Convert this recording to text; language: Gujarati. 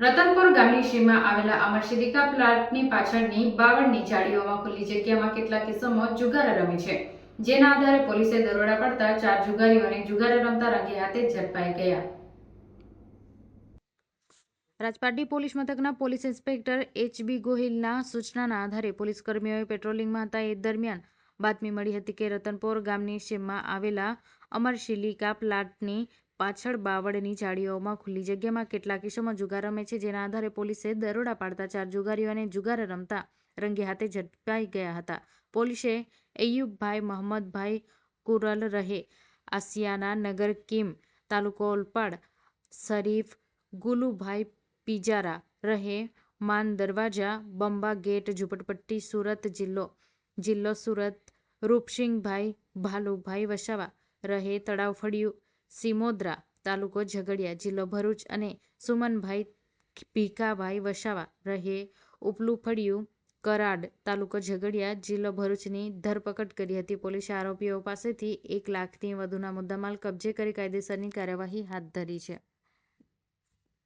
રતનપુર ગામની સીમા આવેલા અમરસિદ્ધિકા પ્લાન્ટની પાછળની બાવળની જાળીઓમાં ખુલ્લી જગ્યામાં કેટલાક કિસ્સામાં જુગારા રમે છે, જેના આધારે પોલીસે દરોડા પડતા ચાર જુગારીઓને જુગારા રમતા રંગે હાથે ઝડપાઈ ગયા. રાજપારડી પોલીસ મથકના પોલીસ ઇન્સ્પેક્ટર એચ બી ગોહિલના સૂચનાના આધારે પોલીસ કર્મીઓએ પેટ્રોલિંગમાં હતા. એ દરમિયાન બાતમી મળી હતી કે રતનપોર ગામની સીમમાં આવેલા અમરશિલિકા પ્લાન્ટની પાછળ બાવળની જાળીઓમાં ખુલ્લી જગ્યામાં કેટલાક કિસ્સામાં જુગાર રમે છે, જેના આધારે પોલીસે દરોડા પાડતા ચાર જુગારીઓને જુગાર રમતા રંગે હાથે ઝડપાઈ ગયા હતા. પોલીસે એયુબભાઈ, મહંમદભાઈ કુરલ રહે, આસિયાના નગર કિમ, તાલુકો ઓલપાડ, શરીફ ગુલુભાઈ પિજારા રહે, માન દરવાજા, બંબા ગેટ, ઝુંપડપટ્ટી, સુરત જિલ્લો જિલ્લો સુરત રૂપસિંગભાઈ ભાલુભાઈ વસાવા રહે, તળાવ ફળિયું સિમોદ્રા તાલુકો ઝઘડિયા જિલ્લો ભરૂચ અને સુમનભાઈ ભીખાભાઈ વસાવા રહે ઉપલું ફળિયું કરાડ તાલુકો ઝઘડિયા જિલ્લો ભરૂચની ધરપકડ કરી હતી. પોલીસે આરોપીઓ પાસેથી એક લાખથી વધુના મુદ્દામાલ કબજે કરી કાયદેસરની કાર્યવાહી હાથ ધરી છે.